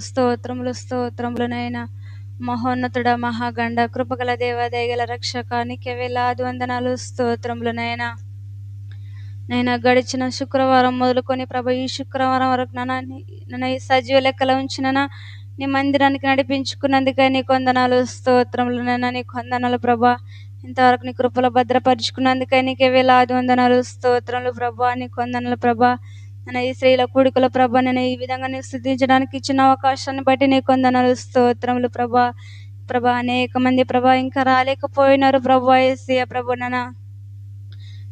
స్తోత్రములు స్తోత్రములు నైనా మహోన్నతుడ మహాగండ కృపగల దేవ దయగల రక్షకానికి వేలాది వందనాలు స్తోత్రములు నైనా నైనా గడిచిన శుక్రవారం మొదలుకొని ప్రభ ఈ శుక్రవారం వరకు నన్ను ఈ సజీవ లెక్కలో ఉంచిన నీ మందిరానికి నడిపించుకున్నందుకే నీ కొందనాలు స్తోత్రములనైనా నీ కొందనాలు ప్రభా. ఇంతవరకు నీ కృపలో భద్రపరుచుకున్నందుకే నీకే వేలాది వందనాలు స్తోత్రములు ప్రభా నీ కొందనాలు ప్రభా. నన్ను ఈ స్త్రీల కూడికల ప్రభా నేను ఈ విధంగా నీకు స్థుతించడానికి ఇచ్చిన అవకాశాన్ని బట్టి నీ కొందనాలు స్తోత్రములు ప్రభా. ప్రభా అనేక మంది ప్రభా ఇంకా రాలేకపోయినారు ప్రభా ఏసీ ప్రభు నానా.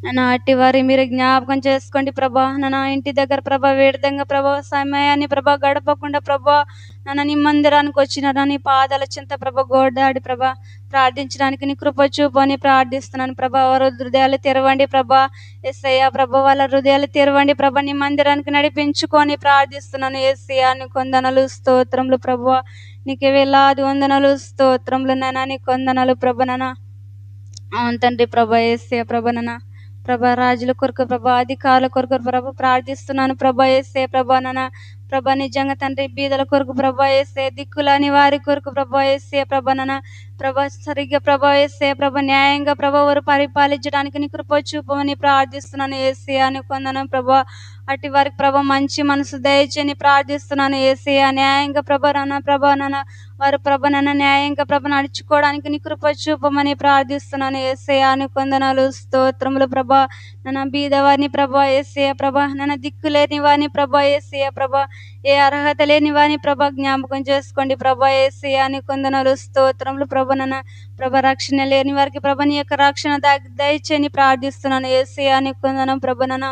నన్ను అట్టి వారి మీరు జ్ఞాపకం చేసుకోండి ప్రభా. నా ఇంటి దగ్గర ప్రభా వేడిదంగా ప్రభా సమయాన్ని ప్రభా గడపకుండా ప్రభా నన్ను నీ మందిరానికి వచ్చిన నీ పాదాల చింత ప్రభ గోడాడి ప్రభా ప్రార్థించడానికి నీ కృప చూపని ప్రార్థిస్తున్నాను ప్రభా. వారి హృదయాలు తెరవండి ప్రభా. ఎస్ఐయా ప్రభా వాళ్ళ హృదయాలు తెరవండి ప్రభ. నీ మందిరానికి నడిపించుకొని ప్రార్థిస్తున్నాను. ఎస్ఐయా నీ కొందనలు స్తోత్రములు ప్రభా. నీకు వేలాది వందనలు స్తోత్రములు నానా నీ కొందనలు ప్రభననా అవును తండ్రి ప్రభా ఏసే ప్రభననా ప్రభా రాజుల కొరకు ప్రభా అధికారుల కొరకు ప్రభా ప్రార్థిస్తున్నాను ప్రభా ఏసే ప్రభా నాన్న. ప్రభా నిజంగా తండ్రి బీదల కొరకు ప్రభా వేస్తే దిక్కులని వారి కొరకు ప్రభా వేస్తే ప్రభా ప్రభా సరిగ్గా ప్రభా ఏసే ప్రభా న్యాయంగా ప్రభా వారు పరిపాలించడానికి నీ కృప చూపమని ప్రార్థిస్తున్నాను. ఏసీ అని కొందను ప్రభా అటు వారికి ప్రభా మంచి మనసు దయచేని ప్రార్థిస్తున్నాను. ఏసీ న్యాయంగా ప్రభా నాన్న ప్రభా నాన్న వారు ప్రభ నన్న న్యాయంగా ప్రభ నడుచుకోవడానికి నీ కృప చూపమని ప్రార్థిస్తున్నాను. ఏసే అని కొందనాలు స్తోత్రములు ప్రభా నన్న బీదవారిని ప్రభా ఏసే ప్రభా నన్న దిక్కులేని వారిని ప్రభా ఏసే ప్రభా ఏ అర్హత లేని వారిని ప్రభా జ్ఞాపకం చేసుకోండి. ప్రభా ఏసి అని కొందనాలు స్తోత్రములు ప్రభ నన్న. ప్రభ రక్షణ లేని వారికి ప్రభ నీ యొక్క రక్షణ దయచేని ప్రార్థిస్తున్నాను. ఏసి అని కొందనం ప్రభ నన్న.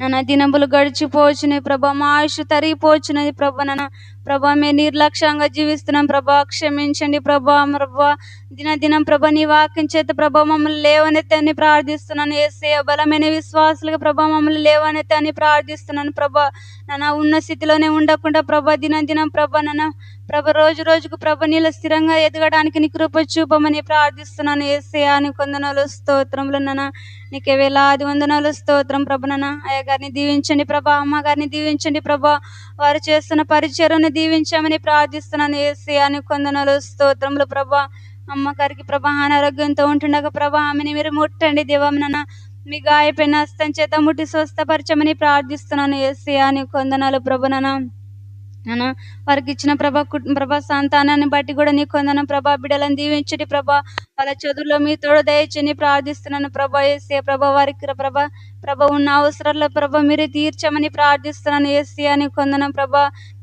నన్న దినములు గడిచిపోచున్నాయి. ప్రభా మా ఆయుష్ తరిగిపోచున్నది. ప్రభ నన్న. ప్రభా మేము నిర్లక్ష్యంగా జీవిస్తున్నాం ప్రభా. క్షమించండి ప్రభా ప్రభా. దినదినం ప్రభా నీ వాక్యం చేత ప్రభా మమ్మల్ని లేవనెత్తని ప్రార్థిస్తున్నాను. ఏసే బలమైన విశ్వాసులుగా ప్రభా మమ్మల్ని లేవనెత్తని ప్రార్థిస్తున్నాను ప్రభా. నన్న ఉన్న స్థితిలోనే ఉండకుండా ప్రభా దినదినం ప్రభా నన్న ప్రభ రోజు రోజుకు ప్రభ నీళ్ళ స్థిరంగా ఎదగడానికి నీ కృప చూపమని ప్రార్థిస్తున్నాను. ఏసే అని కొందనాలు స్తోత్రములు నాన్న. నీకే వేలాది వందనాలు స్తోత్రం ప్రభ నాన్న. అయ్య గారిని దీవించండి ప్రభా అమ్మ గారిని దీవించండి ప్రభా. వారు చేస్తున్న పరిచయను దీవించమని ప్రార్థిస్తున్నాను. ఏసీ అని కొందనాలు స్తోత్రములు ప్రభా. అమ్మగారికి ప్రభా అనారోగ్యంతో ఉంటుండగా ప్రభా ఆమెని మీరు ముట్టండి దేవమ్నన మీ గాయపైన హస్తం చేత ముట్టి స్వస్థపరచమని ప్రార్థిస్తున్నాను. ఏసీ అని కొందనాలు ప్రభనన నేను వారికి ఇచ్చిన ప్రభా కుటుంబ ప్రభా సంతానాన్ని బట్టి కూడా నీ కొందన ప్రభా బిడ్డలను దీవించటి ప్రభా. వాళ్ళ చదువులో మీ తోడు దయచని ప్రార్థిస్తున్నాను ప్రభా ఏసీ ప్రభా. వారికి ప్రభా ప్రభ ఉన్న అవసరాల్లో ప్రభ మీరు తీర్చమని ప్రార్థిస్తున్నాను ఏసీ అని కొందన ప్రభ.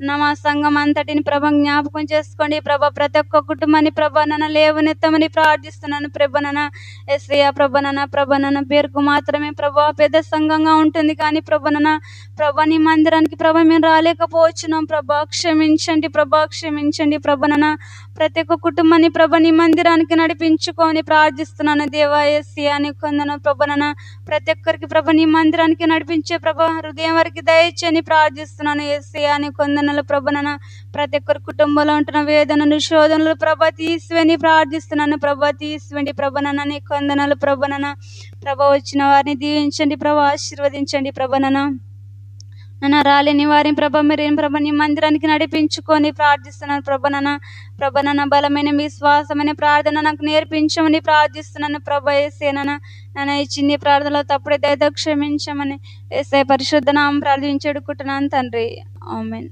నా సంఘం అంతటిని ప్రభ జ్ఞాపకం చేసుకోండి ప్రభ. ప్రతి ఒక్క కుటుంబాన్ని ప్రభ నన్న లేవనెత్తమని ప్రార్థిస్తున్నాను ప్రభ నన్న. ఎస్ఐ ప్రభ నన్న ప్రభ నన్న పేరుకు మాత్రమే ప్రభ పెద్ద సంఘంగా ఉంటుంది కానీ ప్రభ నన్న ప్రభ నీ మందిరానికి ప్రభ మేము రాలేకపోవచ్చున్నాం ప్రభ. క్షమించండి ప్రభా క్షమించండి ప్రభనన ప్రతి ఒక్క కుటుంబాన్ని ప్రభ నీ మందిరానికి నడిపించుకొని ప్రార్థిస్తున్నాను దేవా అని కొందన ప్రభనన ప్రతి ఒక్కరికి ప్రభ నీ మందిరానికి నడిపించే ప్రభ హృదయం వారికి దయచేని ప్రార్థిస్తున్నాను ఏసీ అని కొందనలు ప్రభనన ప్రతి ఒక్కరి కుటుంబంలో ఉంటున్న వేదనలు శోధనలు ప్రభ తీసివేని ప్రార్థిస్తున్నాను ప్రభ తీసివేండి ప్రభనన నీ కొందనలు ప్రభనన ప్రభ వచ్చిన వారిని దీవించండి ప్రభ ఆశీర్వదించండి ప్రభనన నన్న రాలేని వారిని ప్రభ మీరేం ప్రభ నీ మందిరానికి నడిపించుకొని ప్రార్థిస్తున్నాను ప్రభ నన్న. ప్రభ నన్న బలమైన విశ్వాసమైన ప్రార్థన నాకు నేర్పించమని ప్రార్థిస్తున్నాను ప్రభ ఏసేనన్న నన్ను. ఈ చిన్ని ప్రార్థనలో తప్పుడే దయతో క్షమించమని ఏసే పరిశుద్ధ నామం ప్రార్థించి తండ్రి. ఆమెన్.